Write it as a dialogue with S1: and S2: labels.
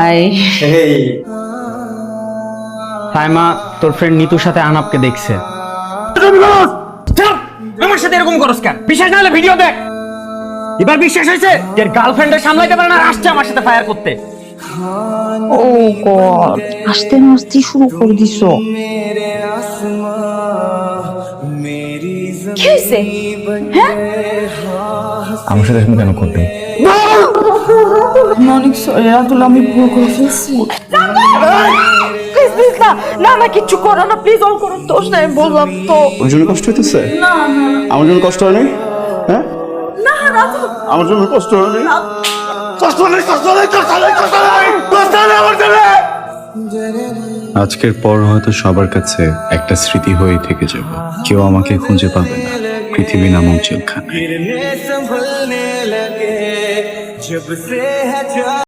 S1: High
S2: Saima তোর friend নিতুর সাথে আনাপকে দেখছে। আমার সাথে এরকম করস কেন? বিশ্বাস না হলে ভিডিও দেখ। এবার বিশ্বাস হয়েছে যে গার্লফ্রেন্ডের সামলাইতে পারে না আসছে আমার সাথে ফায়ার করতে।
S1: ও গড আসতে না আসতে শুরু করে দিছো। কি হয়েছে হ্যাঁ?
S3: আমার সাথে এরকম কেন করবে?
S1: আমি অনেক সরি আমি ভুল করে ফেলছি না না কিচ্ছু করো না প্লিজ অল করো দোষ নাই বললাম তো।
S4: ওর জন্য কষ্ট হইতেছে? আমার জন্য কষ্ট হয় নাই? হ্যাঁ?
S1: না রাতুল
S4: আমার জন্য কষ্ট হয় নাই? কষ্ট নেই কষ্ট নেই কষ্ট নেই কষ্ট নেই কষ্ট নেই আমার জন্য।
S5: আজকের পর হয়তো সবার কাছে একটা স্মৃতি হয়ে থেকে যাব। কেউ আমাকে খুঁজে পাবে না পৃথিবী নামক জেলখানায়। जब से है जा